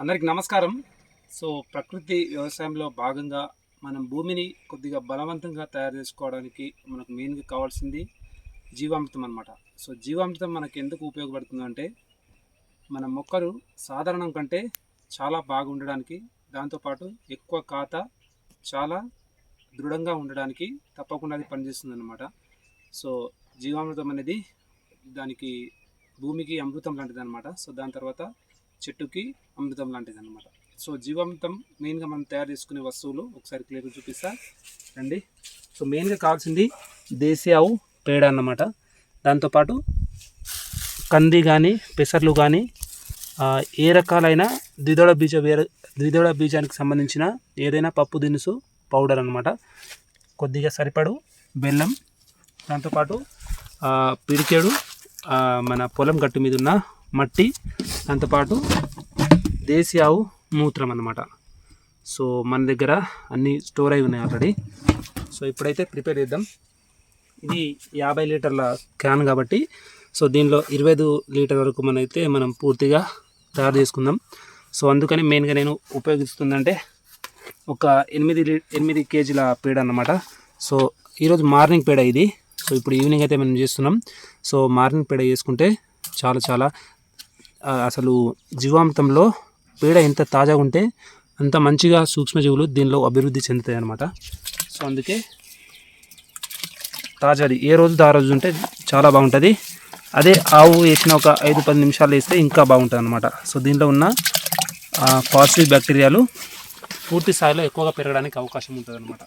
అందరికి నమస్కారం. సో ప్రకృతి వ్యవసాయంలో భాగంగా మనం భూమిని కొద్దిగా బలవంతంగా తయారు చేసుకోవడానికి మనకు మెయిన్గా కావాల్సింది జీవామృతం అనమాట సో జీవామృతం మనకు ఎందుకు ఉపయోగపడుతుందంటే మన మొక్కలు సాధారణం కంటే చాలా బాగుండడానికి దాంతోపాటు ఎక్కువ కాత చాలా దృఢంగా ఉండడానికి తప్పకుండా అది పనిచేస్తుంది అనమాట సో జీవామృతం అనేది దానికి భూమికి అమృతం లాంటిది అనమాట సో దాని తర్వాత చెట్టుకి అమృతం లాంటిది అనమాట సో జీవామృతం మెయిన్గా మనం తయారు చేసుకునే వస్తువులు ఒకసారి క్లియర్గా చూపిస్తా. రండి. సో మెయిన్గా కావాల్సింది దేశీ ఆవు పేడ అన్నమాట. దాంతోపాటు కంది కానీ పెసర్లు కానీ ఏ రకాలైన ద్విదళ బీజ వేర ద్విదళ బీజానికి సంబంధించిన ఏదైనా పప్పు దినుసు పౌడర్ అనమాట కొద్దిగా సరిపడు బెల్లం దాంతోపాటు ఆ, పిడికెడు మన పొలం గట్టు మీద ఉన్న మట్టి దాంతోపాటు దేశీ ఆవు మూత్రం అన్నమాట. సో మన దగ్గర అన్నీ స్టోర్ అయి ఉన్నాయి ఆల్రెడీ సో ఇప్పుడైతే ప్రిపేర్ చేద్దాం. ఇది యాభై లీటర్ల క్యాన్ కాబట్టి సో దీనిలో ఇరవై ఐదు లీటర్ వరకు మనైతే మనం పూర్తిగా తయారు చేసుకుందాం. సో అందుకని మెయిన్గా నేను ఉపయోగిస్తుందంటే ఒక ఎనిమిది లీ ఎనిమిది కేజీల పేడ అన్నమాట. సో ఈరోజు మార్నింగ్ పేడ ఇది. సో ఇప్పుడు ఈవినింగ్ అయితే మనం చేస్తున్నాం. సో మార్నింగ్ పేడ చేసుకుంటే చాలా చాలా అసలు జీవామృతంలో పేడ ఎంత తాజాగా ఉంటే అంత మంచిగా సూక్ష్మజీవులు దీనిలో అభివృద్ధి చెందుతాయి అన్నమాట. సో అందుకే తాజాది ఏ రోజు ఆ రోజు ఉంటే చాలా బాగుంటుంది. అదే ఆవు వేసిన ఒక ఐదు పది నిమిషాలు వేస్తే ఇంకా బాగుంటుంది అనమాట సో దీంట్లో ఉన్న పాజిటివ్ బ్యాక్టీరియాలు పూర్తి స్థాయిలో ఎక్కువగా పెరగడానికి అవకాశం ఉంటుంది అనమాట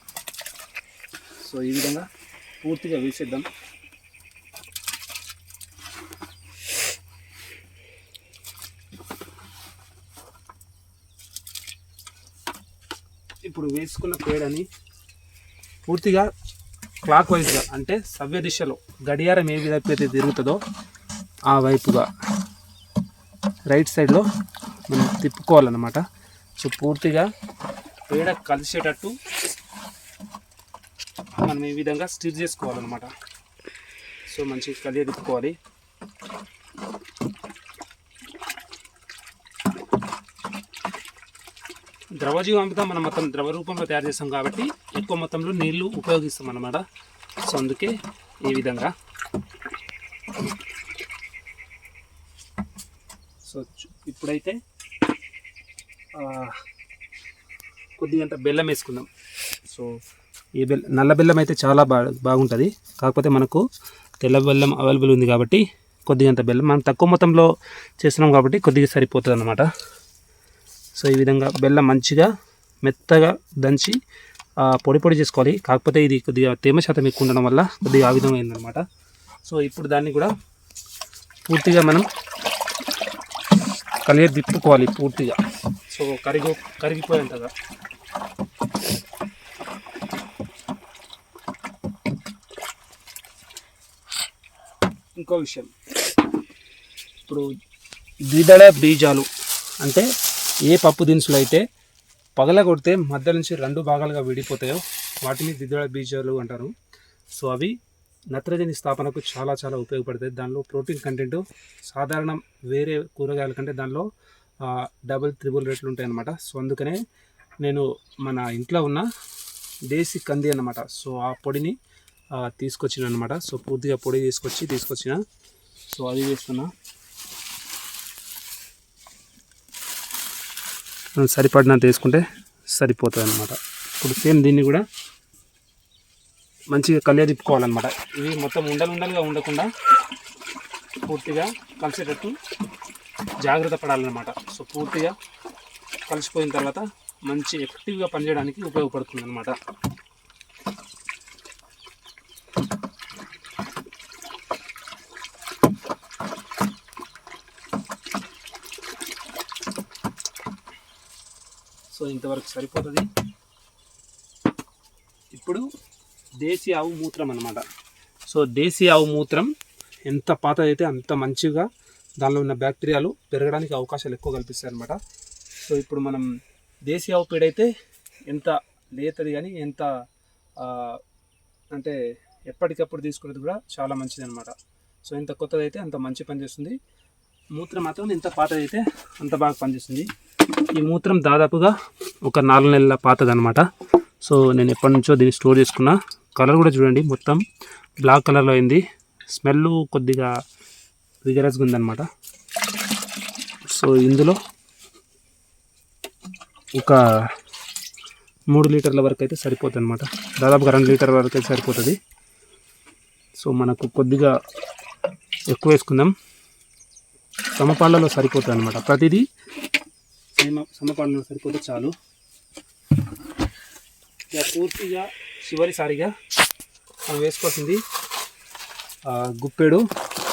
సో ఈ విధంగా పూర్తిగా వేసేద్దాం ఇప్పుడు వేసుకున్న పేడని పూర్తిగా క్లాక్ వైజ్గా అంటే సవ్య దిశలో గడియారం ఏ వైపు అయితే తిరుగుతుందో ఆ వైపుగా రైట్ సైడ్లో మనం తిప్పుకోవాలన్నమాట. సో పూర్తిగా పేడ కలిసేటట్టు మనం ఈ విధంగా స్టిర్ చేసుకోవాలన్నమాట. సో మంచిగా కలియ తిప్పుకోవాలి. ద్రవజీవామృతం మనం మొత్తం ద్రవ రూపంలో తయారు చేస్తాం కాబట్టి ఎక్కువ మొత్తంలో నీళ్ళు ఉపయోగిస్తాం అన్నమాట. సో అందుకే ఈ విధంగా. సో ఇప్పుడైతే కొద్దిగంత బెల్లం వేసుకుందాం. సో ఈ బెల్లం నల్ల బెల్లం అయితే చాలా బా బాగుంటుంది. కాకపోతే మనకు తెల్ల బెల్లం అవైలబుల్ ఉంది కాబట్టి కొద్దిగంత బెల్లం మనం తక్కువ మొత్తంలో చేస్తున్నాం కాబట్టి కొద్దిగా సరిపోతుంది అన్నమాట సో ఈ విధంగా బెల్లం మంచిగా మెత్తగా దంచి పొడి పొడి చేసుకోవాలి. కాకపోతే ఇది కొద్దిగా తేమ శాతం ఎక్కువ ఉండడం వల్ల కొద్దిగా ఆ విధంగా అయిందనమాట సో ఇప్పుడు దాన్ని కూడా పూర్తిగా మనం కలిగి తిప్పుకోవాలి పూర్తిగా. సో కరిగి కదా ఇంకో విషయం. ఇప్పుడు ద్విదళ బీజాలు అంటే ఏ పప్పు దినుసులు అయితే పగలగొడితే మధ్య నుంచి రెండు భాగాలుగా విడిపోతాయో వాటిని ద్విదళ బీజాలు అంటారు. సో అవి నత్రజని స్థాపనకు చాలా చాలా ఉపయోగపడతాయి. దానిలో ప్రోటీన్ కంటెంట్ సాధారణ వేరే కూరగాయల కంటే దానిలో డబుల్ త్రిబుల్ రేట్లు ఉంటాయి అన్నమాట సో అందుకనే నేను మన ఇంట్లో ఉన్న దేశీ కంది అన్నమాట. సో ఆ పొడిని తీసుకొచ్చిన అనమాట సో పూర్తిగా పొడి తీసుకొచ్చి తీసుకొచ్చిన. సో అది వేస్తున్నా మనం సరిపడినంత వేసుకుంటే సరిపోతుంది అనమాట ఇప్పుడు సేమ్ దీన్ని కూడా మంచిగా కలియ తిప్పుకోవాలన్నమాట. ఇవి మొత్తం ఉండలు ఉండలుగా ఉండకుండా పూర్తిగా కలిసేటట్టు జాగ్రత్త పడాలన్నమాట. సో పూర్తిగా కలిసిపోయిన తర్వాత మంచి ఎఫెక్టివ్గా పనిచేయడానికి ఉపయోగపడుతుంది అనమాట సో ఇంతవరకు సరిపోతుంది. ఇప్పుడు దేశీ ఆవు మూత్రం అనమాట సో దేశీ ఆవు మూత్రం ఎంత పాతదైతే అంత మంచిగా దానిలో ఉన్న బ్యాక్టీరియాలు పెరగడానికి అవకాశాలు ఎక్కువ కల్పిస్తాయి అనమాట సో ఇప్పుడు మనం దేశీ ఆవు పేడ అయితే ఎంత లేతది కానీ ఎంత అంటే ఎప్పటికప్పుడు తీసుకునేది కూడా చాలా మంచిది అనమాట సో ఎంత కొత్తదైతే అంత మంచి పనిచేస్తుంది మూత్రం మాత్రం ఎంత పాతదైతే అంత బాగా పనిచేస్తుంది. ఈ మూత్రం దాదాపుగా ఒక నాలుగు నెలల పాతదనమాట సో నేను ఎప్పటి నుంచో దీన్ని స్టోర్ చేసుకున్నా. కలర్ కూడా చూడండి మొత్తం బ్లాక్ కలర్లో అయింది. స్మెల్ కొద్దిగా విగరస్గా ఉందన్నమాట. సో ఇందులో ఒక మూడు లీటర్ల వరకు అయితే సరిపోతుంది అనమాట దాదాపుగా రెండు లీటర్ల వరకు అయితే సరిపోతుంది. సో మనకు కొద్దిగా ఎక్కువ వేసుకుందాం. సమపాళ్ళలో సరిపోతుంది అనమాట ప్రతిదీ సమ సమపాళ్ళలో సరిపోతే చాలు. ఇక పూర్తిగా చివరిసారిగా మనం వేసుకోవాల్సింది గుప్పెడు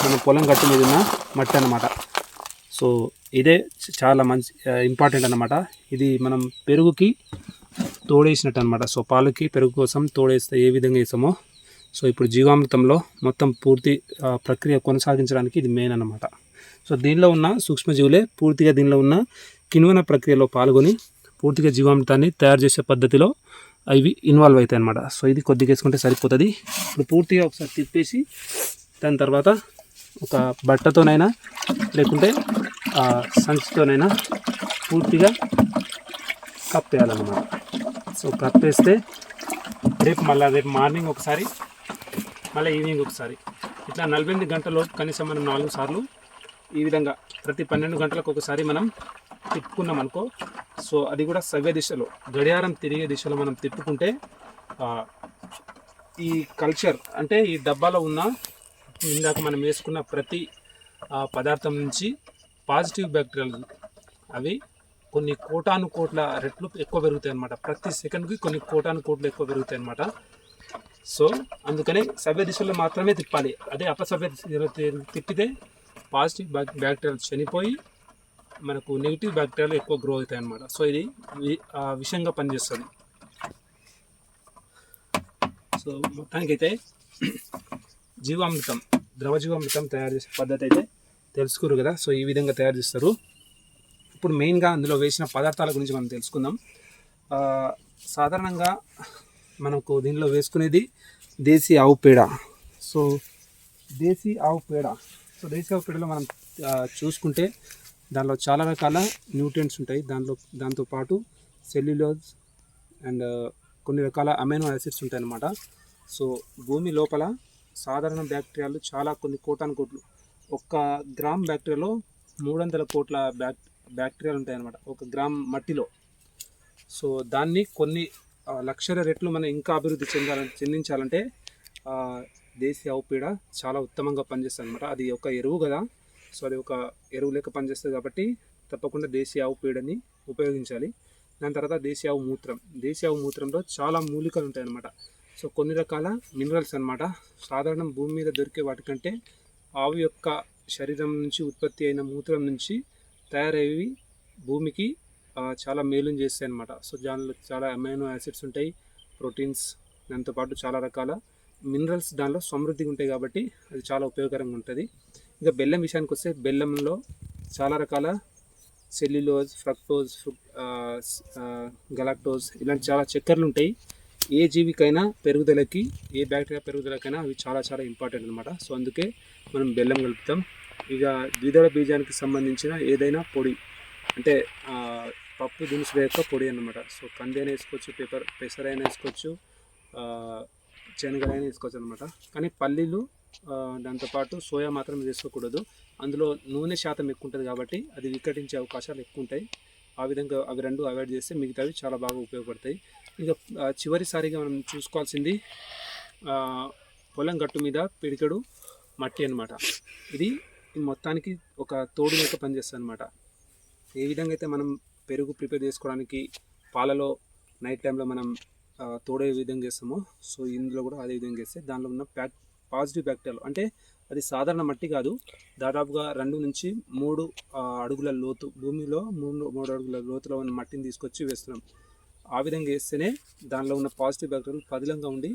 మన పొలం గట్టు మీద ఉన్న మట్టి అన్నమాట. సో ఇదే చాలా మంచి ఇంపార్టెంట్ అన్నమాట. ఇది మనం పెరుగుకి తోడేసినట్టు అనమాట సో పాలకి పెరుగు కోసం తోడేస్తే ఏ విధంగా వేసామో సో ఇప్పుడు జీవామృతంలో మొత్తం పూర్తి ప్రక్రియ కొనసాగించడానికి ఇది మెయిన్ అన్నమాట. సో దీనిలో ఉన్న సూక్ష్మజీవులే పూర్తిగా దీనిలో ఉన్న కిణువన ప్రక్రియలో పాల్గొని పూర్తిగా జీవామృతాన్ని తయారు చేసే పద్ధతిలో అవి ఇన్వాల్వ్ అవుతాయి అనమాట సో ఇది కొద్దిగా వేసుకుంటే సరిపోతుంది. ఇప్పుడు పూర్తిగా ఒకసారి తిప్పేసి దాని తర్వాత ఒక బట్టతోనైనా లేకుంటే ఆ, సంచితోనైనా పూర్తిగా కప్పేయాలన్నమాట. సో కప్పేస్తే రేపు మళ్ళీ రేపు మార్నింగ్ ఒకసారి మళ్ళీ ఈవినింగ్ ఒకసారి. ఇట్లా నలభై ఎనిమిది గంటల్లో కనీసం మనం నాలుగు సార్లు ఈ విధంగా ప్రతి పన్నెండు గంటలకు ఒకసారి మనం తిప్పుకున్నాం అనుకో సో అది కూడా సవ్య దిశలో గడియారం తిరిగే దిశలో మనం తిప్పుకుంటే ఈ కల్చర్ అంటే ఈ డబ్బాలో ఉన్న ఇందాక మనం వేసుకున్న ప్రతి పదార్థం నుంచి పాజిటివ్ బ్యాక్టీరియాలు అవి కొన్ని కోటాను కోట్ల రెట్లు ఎక్కువ పెరుగుతాయి అన్నమాట. ప్రతి సెకండ్కి కొన్ని కోటాను కోట్లు ఎక్కువ పెరుగుతాయి అన్నమాట. సో అందుకనే సవ్య దిశలో మాత్రమే తిప్పాలి. అదే అపసవ్య దిశలో తిప్పితే పాజిటివ్ బ్యాక్టీరియాలు చనిపోయి మనకు నెగిటివ్ బ్యాక్టీరియాలు ఎక్కువ గ్రో అవుతాయి అన్నమాట సో ఇది విషంగా పనిచేస్తుంది. సో మొత్తానికైతే జీవామృతం ద్రవ జీవామృతం తయారు చేసే పద్ధతి అయితే తెలుసుకోరు కదా. సో ఈ విధంగా తయారు చేస్తారు. ఇప్పుడు మెయిన్గా అందులో వేసిన పదార్థాల గురించి మనం తెలుసుకుందాం. సాధారణంగా మనకు దీనిలో వేసుకునేది దేశీ ఆవు పేడ. సో దేశీ ఆవు పేడ. సో దేశీ ఆవు పేడలో మనం చూసుకుంటే దానిలో చాలా రకాల న్యూట్రియంట్స్ ఉంటాయి. దానిలో దాంతోపాటు సెల్యులోజ్ అండ్ uh, కొన్ని రకాల అమైనో యాసిడ్స్ ఉంటాయి అన్నమాట సో భూమి లోపల సాధారణ బ్యాక్టీరియాలు చాలా కొన్ని కోటాను కోట్లు. ఒక్క గ్రామ్ బ్యాక్టీరియాలో మూడు వందల కోట్ల బ్యాక్ బ్యాక్టీరియాలు ఉంటాయన్నమాట. ఒక గ్రామ్ మట్టిలో. సో దాన్ని కొన్ని లక్షల రెట్లు మనం ఇంకా అభివృద్ధి చెందాలని చెందించాలంటే దేశీయ ఆవు పేడ చాలా ఉత్తమంగా పనిచేస్తుంది అనమాట అది ఒక ఎరువు కదా. సో అది ఒక ఎరువు లెక్క పనిచేస్తుంది కాబట్టి తప్పకుండా దేశీయ ఆవు పేడని ఉపయోగించాలి. దాని తర్వాత దేశీయ ఆవు మూత్రం. దేశీయ ఆవు మూత్రంలో చాలా మూలికలు ఉంటాయి అన్నమాట సో కొన్ని రకాల మినరల్స్ అనమాట సాధారణ భూమి మీద దొరికే వాటికంటే ఆవు యొక్క శరీరం నుంచి ఉత్పత్తి అయిన మూత్రం నుంచి తయారయ్యేవి భూమికి చాలా మేలుని చేస్తాయి అనమాట సో దానిలో చాలా అమైనో యాసిడ్స్ ఉంటాయి ప్రోటీన్స్ దాంతోపాటు చాలా రకాల మినరల్స్ దానిలో సమృద్ధిగా ఉంటాయి కాబట్టి అది చాలా ఉపయోగకరంగా ఉంటుంది. ఇంకా బెల్లం విషయానికి వస్తే బెల్లంలో చాలా రకాల సెల్యులోజ్ ఫ్రక్టోజ్ గలాక్టోజ్ ఇలాంటి చాలా చక్కెరలు ఉంటాయి. ఏ జీవికైనా పెరుగుదలకి ఏ బ్యాక్టీరియా పెరుగుదలకైనా అవి చాలా చాలా ఇంపార్టెంట్ అనమాట సో అందుకే మనం బెల్లం కలుపుతాం. ఇక ద్విదళ బీజానికి సంబంధించిన ఏదైనా పొడి అంటే పప్పు దినుసుల యొక్క పొడి అన్నమాట. సో కంది అయినా వేసుకోవచ్చు పెప్పర్ పెసరైనా వేసుకోవచ్చు శనగలైనా వేసుకోవచ్చు అనమాట కానీ పల్లీలు దాంతోపాటు సోయా మాత్రం వేసుకోకూడదు అందులో నూనె శాతం ఎక్కువ ఉంటుంది కాబట్టి అది వికటించే అవకాశాలు ఎక్కువ ఉంటాయి. ఆ విధంగా అవి రెండు అవాయిడ్ చేస్తే మిగతావి చాలా బాగా ఉపయోగపడతాయి. ఇంకా చివరిసారిగా మనం చూసుకోవాల్సింది పొలం గట్టు మీద పిడికెడు మట్టి అన్నమాట. ఇది మొత్తానికి ఒక తోడు యొక్క పనిచేస్తుంది అనమాట ఏ విధంగా అయితే మనం పెరుగు ప్రిపేర్ చేసుకోవడానికి పాలలో నైట్ టైంలో మనం తోడే విధంగా చేస్తామో సో ఇందులో కూడా అదే విధంగా చేస్తే దానిలో ఉన్న ప్యాక్ పాజిటివ్ బ్యాక్టీరియాలు. అంటే అది సాధారణ మట్టి కాదు. దాదాపుగా రెండు నుంచి మూడు అడుగుల లోతు భూమిలో మూడు మూడు అడుగుల లోతులో ఉన్న మట్టిని తీసుకొచ్చి వేస్తున్నాం. ఆ విధంగా వేస్తేనే దానిలో ఉన్న పాజిటివ్ బ్యాక్టీరియాలు పదిలంగా ఉండి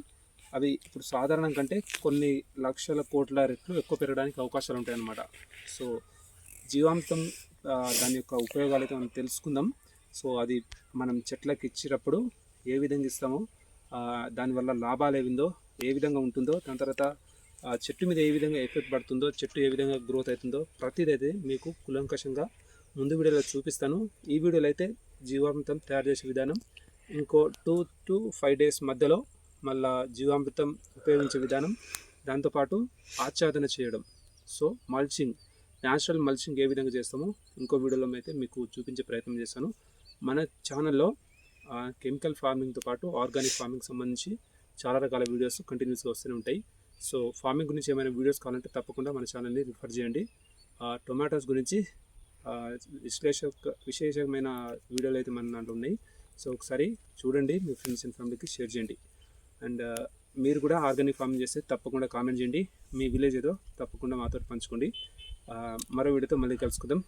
అవి ఇప్పుడు సాధారణం కంటే కొన్ని లక్షల కోట్ల రెట్లు ఎక్కువ పెరగడానికి అవకాశాలు ఉంటాయి అన్నమాట సో జీవాంతం దాని యొక్క ఉపయోగాలు అయితే మనం తెలుసుకుందాం. సో అది మనం చెట్లకు ఇచ్చినప్పుడు ఏ విధంగా ఇస్తామో దానివల్ల లాభాలు ఏవిందో ఏ విధంగా ఉంటుందో దాని తర్వాత ఆ చెట్టు మీద ఏ విధంగా ఎఫెక్ట్ పడుతుందో చెట్టు ఏ విధంగా గ్రోత్ అవుతుందో ప్రతిదైతే మీకు కులంకషంగా ముందు వీడియోలో చూపిస్తాను. ఈ వీడియోలో అయితే జీవామృతం తయారు చేసే విధానం ఇంకో టూ టు ఫైవ్ డేస్ మధ్యలో మళ్ళా జీవామృతం ఉపయోగించే విధానం దాంతోపాటు ఆచ్ఛాదన చేయడం. సో మల్చింగ్ న్యాచురల్ మల్చింగ్ ఏ విధంగా చేస్తామో ఇంకో వీడియోలో అయితే మీకు చూపించే ప్రయత్నం చేస్తాను. మన ఛానల్లో కెమికల్ ఫార్మింగ్తో పాటు ఆర్గానిక్ ఫార్మింగ్ సంబంధించి చాలా రకాల వీడియోస్ కంటిన్యూస్గా వస్తూనే ఉంటాయి. సో ఫార్మింగ్ గురించి ఏమైనా వీడియోస్ కావాలంటే తప్పకుండా మన ఛానల్ని రిఫర్ చేయండి. టొమాటోస్ గురించి విశ్లేష విశ్లేషక విశేషమైన వీడియోలు అయితే మన దాంట్లో ఉన్నాయి. సో ఒకసారి చూడండి మీ ఫ్రెండ్స్ అండ్ ఫ్యామిలీకి షేర్ చేయండి. అండ్ మీరు కూడా ఆర్గానిక్ ఫార్మింగ్ చేస్తే తప్పకుండా కామెంట్ చేయండి. మీ విలేజ్ ఏదో తప్పకుండా మాతో పంచుకోండి. మరో వీడియోతో మళ్ళీ కలుసుకుందాం.